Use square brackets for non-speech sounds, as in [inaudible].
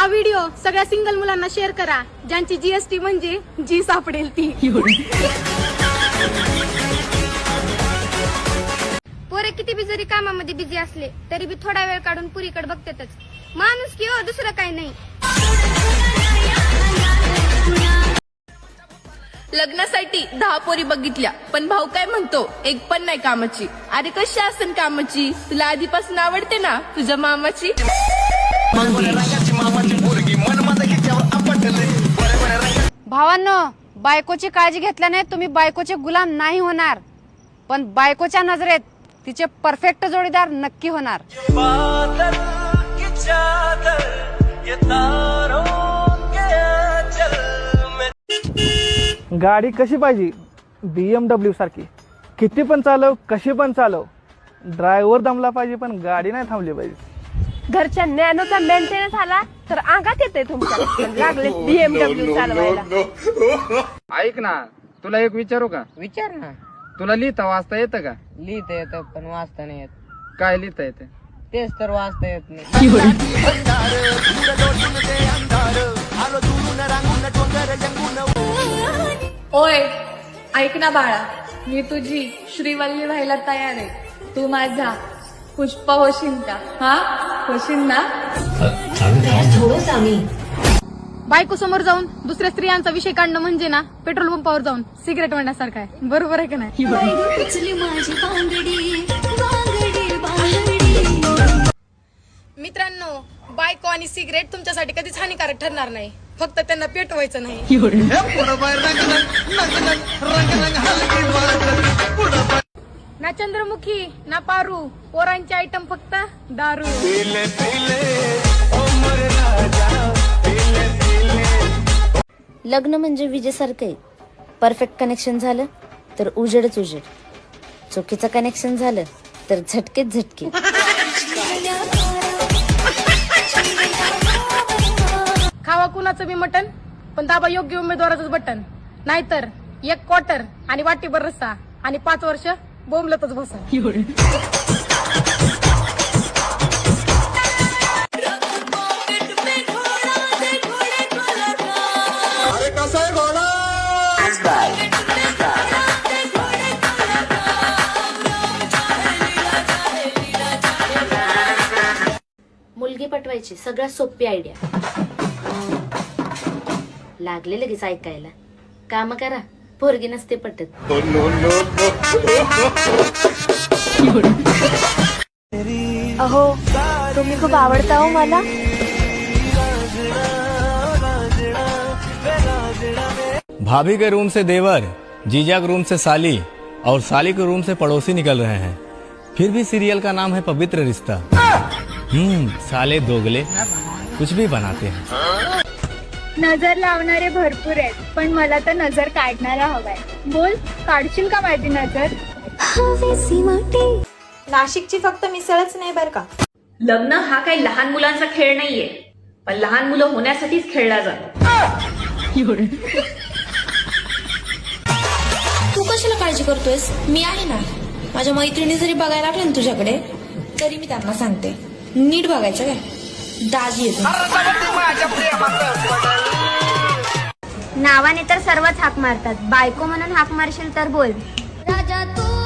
हा व्हिडिओ सगळ्या सिंगल मुलांना शेअर करा. ज्यांची जीएसटी म्हणजे जी सापडेल ती. पोरे किती बी जरी कामामध्ये बिझी असले तरी बी थोडा वेळ काढून पुरीकडे बघतातच. माणूस की हो दुसरं काही नाही. लग्नासाठी दहा पोरी बघितल्या पण भाऊ काय म्हणतो? एक पण नाही कामाची. अरे कशी असन कामाची? तुला आधीपासून आवडते ना? तुझ्या मामाची? भावांनो बायकोची काळजी घेतल्या नाही तुम्ही बायकोचे गुलाम नाही होणार. पण बायकोच्या नजरेत तिचे परफेक्ट जोडीदार नक्की होणार. गाडी कशी पाहिजे? बी एम डब्ल्यू सारखी. किती पण चालव कशी पण चालव. ड्रायव्हर दमला पाहिजे पण गाडी नाही थांबली पाहिजे. घरच्या नॅनोचा मेंटेनन्स आला तर अंगात येते तुमच्या. [laughs] लागले बीएमडब्ल्यू चालवायला. [laughs] ऐक ना तुला एक विचारू का? विचार ना. तुला लिहिता वाचता येतं का? लिहिता येतं पण वाचता नाही येत. काय लिहिता येतं? तेच तर वाचता येत नाही. ओय ऐक ना बाळा मी तुझी श्रीवल्ली व्हायला तयार आहे. तू माझा पुष्प होशील का हा? होशील ना? बायको समोर जाऊन दुसऱ्या स्त्रियांचा विषय काढणं म्हणजे ना पेट्रोल पंपावर जाऊन सिगरेट म्हणण्यासारखं आहे. बरोबर आहे का नाही? मित्रांनो बायको आणि सिगरेट तुमच्यासाठी कधीच हानिकारक ठरणार नाही. फक्त त्यांना पेटवायचं नाही. चंद्रमुखी ना पारू पोरांचे आयटम फक्त दारू. लग्न म्हणजे विजेसारखं आहे परफेक्ट कनेक्शन झालं तर उजेडच उजेड. चुकीचं कनेक्शन झालं तर झटकेच झटके. खावा कुणाचं बी मटन पण दाबा योग्य उमेदवाराचंच बटन नाहीतर एक क्वार्टर आणि वाटीभर रस्सा आणि पाच वर्ष बोंबलतच बसा. मुलगी पटवायची सगळ्यात सोपी आयडिया लागले लगेच ऐकायला. काम करा. पोरगी नसते पटत. अहो, तुम्ही खूप आवडता हो मला. भाभी के रूम से देवर, जीजा के रूम से साली, और साली के रूम से पड़ोसी निकल रहे हैं। फिर भी सीरियल का नाम है पवित्र रिश्ता। हम्म साले दोगले, कुछ भी बनाते हैं। नजर लावणारे भरपूर आहेत पण मला तर नजर काढणारा हवाय. बोल काढशील का माझी नजर? नाशिकची फक्त मिसळच नाही बरं का? लग्न हा काही लहान मुलांचा खेळ नाहीये पण लहान मुलं होण्यासाठीच खेळला जातो. तू कशाला काळजी करतोयस? मी आहे ना. माझ्या मैत्रिणी जरी बघायला लागल्या ना तुझ्याकडे तरी मी त्यांना सांगते. नीट बघायचं काय? दाजी येतो. नावाने तर सर्वच हाक मारतात. बायको म्हणून हाक मारशील तर बोल. राजा तू